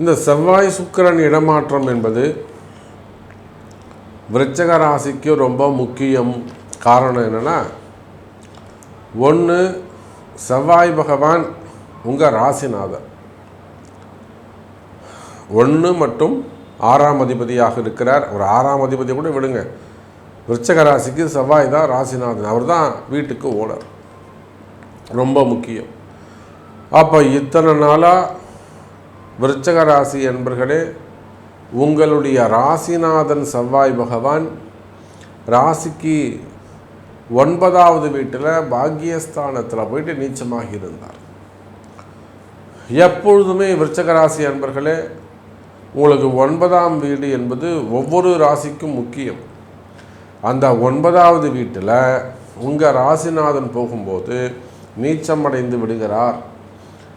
இந்த செவ்வாய் சுக்கிரன் இடமாற்றம் என்பது விருச்சக ராசிக்கு ரொம்ப முக்கியம் காரணம் என்னென்னா ஒன்று செவ்வாய் பகவான் உங்கள் ராசிநாதர். ஒன்று மட்டும் ஆறாம் அதிபதியாக இருக்கிறார். ஒரு ஆறாம் அதிபதி கூட விடுங்க. விருச்சக ராசிக்கு செவ்வாய் தான் ராசிநாதன். அவர் தான் வீட்டுக்கு ஓனர். ரொம்ப முக்கியம். அப்போ இத்தனை நாளாக விருச்சக ராசி என்பர்களே உங்களுடைய ராசிநாதன் செவ்வாய் பகவான் ராசிக்கு ஒன்பதாவது வீட்டில் பாக்கியஸ்தானத்தில் போயிட்டு நீச்சமாகி இருந்தார். எப்பொழுதுமே விருச்சக ராசி அன்பர்களே உங்களுக்கு ஒன்பதாம் வீடு என்பது ஒவ்வொரு ராசிக்கும் முக்கியம். அந்த ஒன்பதாவது வீட்டில் உங்கள் ராசிநாதன் போகும்போது நீச்சமடைந்து விடுகிறார்.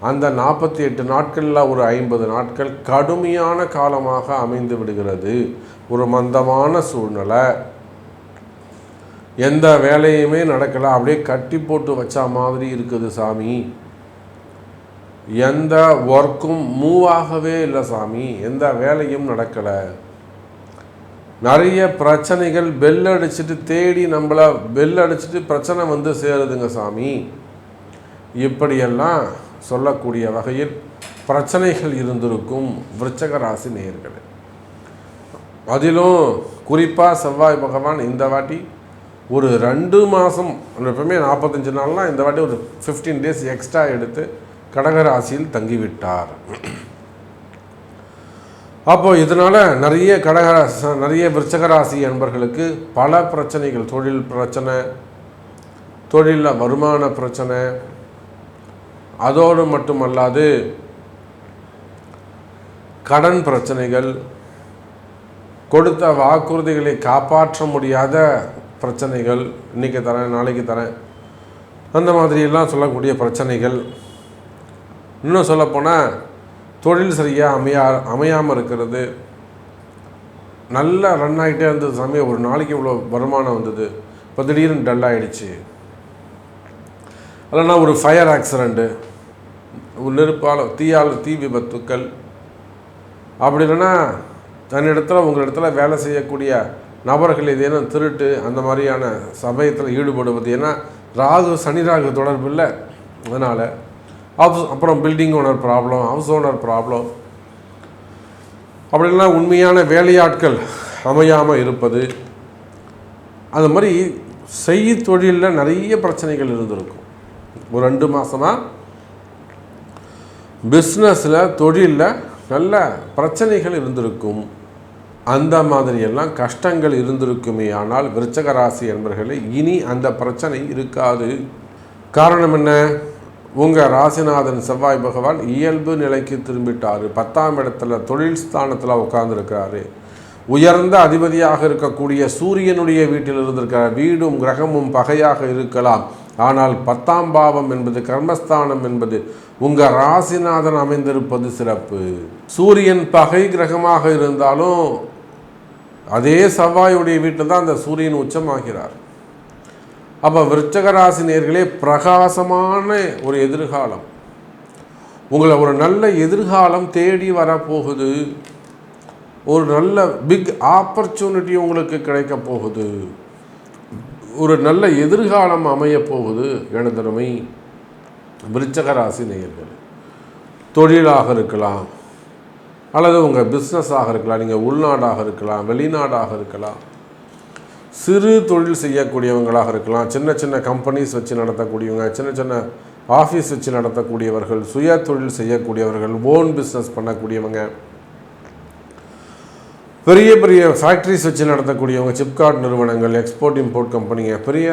அந்த நாற்பத்தி எட்டு நாட்களில் ஒரு ஐம்பது நாட்கள் கடுமையான காலமாக அமைந்து விடுகிறது. ஒரு மந்தமான சூழ்நிலை. எந்த வேலையுமே நடக்கலை. அப்படியே கட்டி போட்டு வச்சா மாதிரி இருக்குது சாமி. எந்த ஒர்க்கும் மூவ் ஆகவே இல்லை சாமி. எந்த வேலையும் நடக்கலை. நிறைய பிரச்சனைகள் பெல் அடிச்சுட்டு தேடி நம்மளை பெல் அடிச்சுட்டு பிரச்சனை வந்து சேருதுங்க சாமி. இப்படியெல்லாம் சொல்லக்கூடிய வகையில் பிரச்சனைகள் இருந்திருக்கும் விருச்சக ராசி நேயர்களே. அதிலும் குறிப்பாக செவ்வாய் பகவான் இந்த வாட்டி ஒரு ரெண்டு மாதம் எப்பவுமே நாற்பத்தஞ்சு நாள்லாம் இந்த வாட்டி ஒரு ஃபிஃப்டீன் டேஸ் எக்ஸ்ட்ரா எடுத்து கடகராசியில் தங்கிவிட்டார். அப்போது இதனால் நிறைய கடகராசி நிறைய விருச்சகராசி என்பர்களுக்கு பல பிரச்சனைகள் தொழில் பிரச்சனை தொழிலில் வருமான பிரச்சனை அதோடு மட்டுமல்லாது கடன் பிரச்சனைகள் கொடுத்த வாக்குறுதிகளை காப்பாற்ற முடியாத பிரச்சனைகள் இன்றைக்கி தரேன் நாளைக்கு தரேன் அந்த மாதிரியெல்லாம் சொல்லக்கூடிய பிரச்சனைகள். இன்னும் சொல்லப்போனால் தொழில் சரியாக அமையா அமையாமல் இருக்கிறது. நல்லா ரன் ஆகிட்டே இருந்தது சமயம் ஒரு நாளைக்கு இவ்வளோ வருமானம் வந்தது. இப்போ திடீர்னு டல் ஆகிடுச்சு இல்லைன்னா ஒரு ஃபயர் ஆக்சிடெண்ட்டு நெருப்பால் தீயால் தீ விபத்துக்கள். அப்படி இல்லைன்னா தன்னிடத்தில் உங்களிடத்தில் வேலை செய்யக்கூடிய நபர்கள் ஏதேனும் திருட்டு அந்த மாதிரியான சமயத்தில் ஈடுபடுவது. ஏன்னா ராகு சனி ராகு தொடர்பு இல்லை. அதனால் ஹவுஸ் அப்புறம் building owner problem house owner problem அப்படிலாம் உண்மையான வேலையாட்கள் அமையாமல் இருப்பது. அது மாதிரி செய்தி தொழிலில் நிறைய பிரச்சனைகள் இருந்திருக்கும். ஒரு ரெண்டு மாதமாக பிஸ்னஸில் தொழிலில் நல்ல பிரச்சனைகள் இருந்திருக்கும். அந்த மாதிரியெல்லாம் கஷ்டங்கள் இருந்திருக்குமே. ஆனால் விருச்சக ராசி என்பர்களே இனி அந்த பிரச்சனை இருக்காது. காரணம் என்ன? உங்கள் ராசிநாதன் செவ்வாய் பகவான் இயல்பு நிலைக்கு திரும்பிட்டார். பத்தாம் இடத்துல தொழில் ஸ்தானத்தில் உட்கார்ந்துருக்கிறாரு. உயர்ந்த அதிபதியாக இருக்கக்கூடிய சூரியனுடைய வீட்டில் இருந்திருக்கிற வீடும் கிரகமும் பகையாக இருக்கலாம். ஆனால் பத்தாம் பாவம் என்பது கர்மஸ்தானம் என்பது உங்கள் ராசிநாதன் அமைந்திருப்பது சிறப்பு. சூரியன் பகை கிரகமாக இருந்தாலும் அதே செவ்வாயுடைய வீட்டில் தான் அந்த சூரியன் உச்சமாகிறார். அப்போ விருச்சக ராசி நேர்களே பிரகாசமான ஒரு எதிர்காலம். உங்களை ஒரு நல்ல எதிர்காலம் தேடி வரப்போகுது. ஒரு நல்ல பிக் ஆப்பர்ச்சுனிட்டி உங்களுக்கு கிடைக்க போகுது. ஒரு நல்ல எதிர்காலம் அமைய போகுது எனதருமை விருச்சக ராசி நேயர்கள் தொழிலாக இருக்கலாம் அல்லது உங்கள் பிஸ்னஸாக இருக்கலாம் நீங்கள் உள்நாடாக இருக்கலாம் வெளிநாடாக இருக்கலாம். சிறு தொழில் செய்யக்கூடியவங்களாக இருக்கலாம் சின்ன சின்ன கம்பெனிஸ் வச்சு நடத்தக்கூடியவங்க சின்ன சின்ன ஆஃபீஸ் வச்சு நடத்தக்கூடியவர்கள் சுய தொழில் செய்யக்கூடியவர்கள் ஓன் பிஸ்னஸ் பண்ணக்கூடியவங்க. பெரிய பெரிய ஃபேக்ட்ரிஸ் வச்சு நடத்தக்கூடியவங்க சிப்கார்ட் நிறுவனங்கள் எக்ஸ்போர்ட் இம்போர்ட் கம்பெனிங்க பெரிய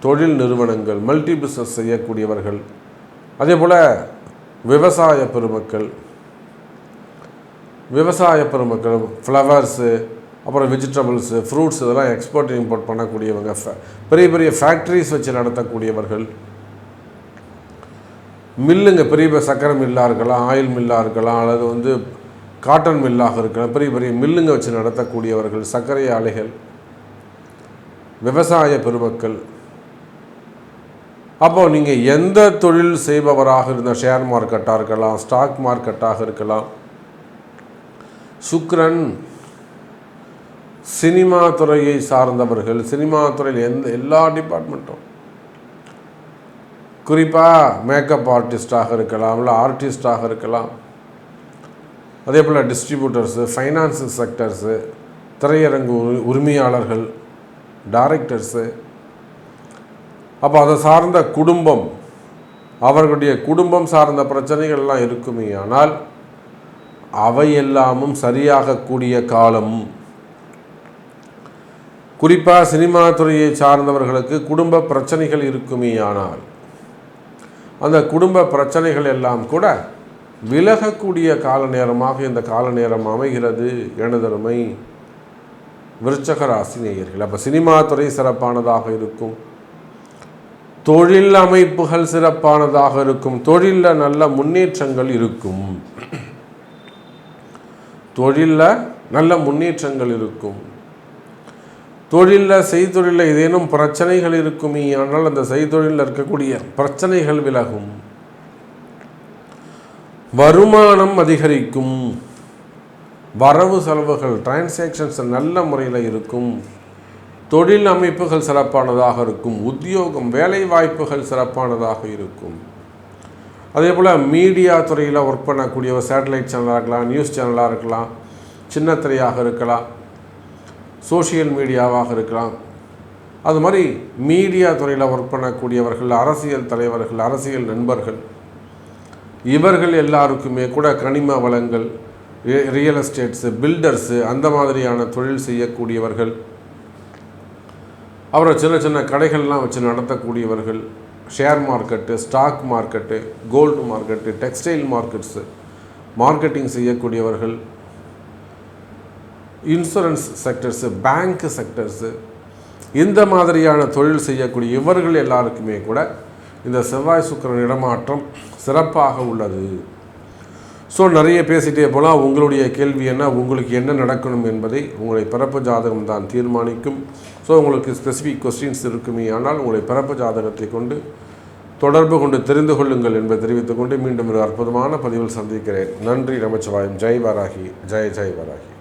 தொழில் நிறுவனங்கள் மல்டி பிஸ்னஸ் செய்யக்கூடியவர்கள் அதே போல் விவசாய பெருமக்கள் விவசாய பெருமக்கள் ஃப்ளவர்ஸு அப்புறம் வெஜிடபிள்ஸு ஃப்ரூட்ஸ் இதெல்லாம் எக்ஸ்போர்ட் இம்போர்ட் பண்ணக்கூடியவங்க பெரிய பெரிய ஃபேக்ட்ரிஸ் வச்சு நடத்தக்கூடியவர்கள். மில்லுங்க பெரிய பெரிய சக்கரை மில்லாக இருக்கலாம் ஆயில் மில்லாக இருக்கலாம் அல்லது வந்து காட்டன் மில்லாக இருக்கலாம் பெரிய பெரிய மில்லுங்க வச்சு நடத்தக்கூடியவர்கள் சர்க்கரை ஆலைகள் விவசாய பெருமக்கள். அப்போ நீங்கள் எந்த தொழில் செய்பவராக இருந்தால் ஷேர் மார்க்கெட்டாக இருக்கலாம் ஸ்டாக் மார்க்கெட்டாக இருக்கலாம். சுக்ரன் சினிமா துறையை சார்ந்தவர்கள் சினிமா துறையில் எந்த எல்லா டிபார்ட்மெண்ட்டும் குறிப்பாக மேக்கப் ஆர்டிஸ்டாக இருக்கலாம் இல்லை ஆர்டிஸ்டாக இருக்கலாம். அதே போல் டிஸ்ட்ரிபியூட்டர்ஸு ஃபைனான்ஸ் செக்டர்ஸு திரையரங்கு உரி- உரிமையாளர்கள் டைரக்டர்ஸு அப்போ அதை சார்ந்த குடும்பம் அவர்களுடைய குடும்பம் சார்ந்த பிரச்சனைகள்லாம் இருக்குமே ஆனால் அவை எல்லாமும் சரியாகக்கூடிய காலம். குறிப்பாக சினிமா துறையை சார்ந்தவர்களுக்கு குடும்ப பிரச்சனைகள் இருக்குமே ஆனால் அந்த குடும்ப பிரச்சனைகள் எல்லாம் கூட விலகக்கூடிய கால நேரமாக இந்த கால நேரம் அமைகிறது எனதருமை விருச்சக ராசி நேயர்கள். அப்போ சினிமா துறை சிறப்பானதாக இருக்கும். தொழில் அமைப்புகள் சிறப்பானதாக இருக்கும். தொழிலில் நல்ல முன்னேற்றங்கள் இருக்கும். தொழிலில் நல்ல முன்னேற்றங்கள் இருக்கும். தொழிலில் செய்தொழிலில் ஏதேனும் பிரச்சனைகள் இருக்குமே ஆனால் அந்த செய்தொழிலில் இருக்கக்கூடிய பிரச்சனைகள் விலகும். வருமானம் அதிகரிக்கும். வரவு செலவுகள் டிரான்சாக்ஷன்ஸ் நல்ல முறையில் இருக்கும். தொழில் அமைப்புகள் சிறப்பானதாக இருக்கும். உத்தியோகம் வேலை வாய்ப்புகள் சிறப்பானதாக இருக்கும். அதே போல் மீடியா துறையில் ஒர்க் பண்ணக்கூடிய ஒரு சேட்டலைட் சேனலாக இருக்கலாம் நியூஸ் சேனலாக இருக்கலாம் சின்ன திரையாக இருக்கலாம் சோஷியல் மீடியாவாக இருக்கலாம். அது மாதிரி மீடியா துறையில் ஒர்க் பண்ணக்கூடியவர்கள் அரசியல் தலைவர்கள் அரசியல் நண்பர்கள் இவர்கள் எல்லாருக்குமே கூட கனிம வளங்கள் ரியல் எஸ்டேட்ஸு பில்டர்ஸு அந்த மாதிரியான தொழில் செய்யக்கூடியவர்கள் அப்புறம் சின்ன சின்ன கடைகள்லாம் வச்சு நடத்தக்கூடியவர்கள் share market stock market gold market textile markets marketing செய்யக்கூடியவர்கள் இன்சூரன்ஸ் செக்டர்ஸு பேங்க் செக்டர்ஸு இந்த மாதிரியான தொழில் செய்யக்கூடிய இவர்கள் எல்லாருக்குமே கூட இந்த செவ்வாய் சுக்கிரன் இடமாற்றம் சிறப்பாக உள்ளது. ஸோ நிறைய பேசிட்டே போனால் உங்களுடைய கேள்வி என்ன உங்களுக்கு என்ன நடக்கணும் என்பதை உங்களை பிறப்பு ஜாதகம் தான் தீர்மானிக்கும். ஸோ உங்களுக்கு ஸ்பெசிஃபிக் கொஸ்டின்ஸ் இருக்குமே ஆனால் உங்களை பிறப்பு ஜாதகத்தை கொண்டு தொடர்பு கொண்டு தெரிந்து கொள்ளுங்கள் என்பதை தெரிவித்துக்கொண்டு மீண்டும் ஒரு அற்புதமான பதிவில் சந்திக்கிறேன். நன்றி நமச்சிவாயம். ஜெய் வராகி. ஜெய் ஜெய் வராகி.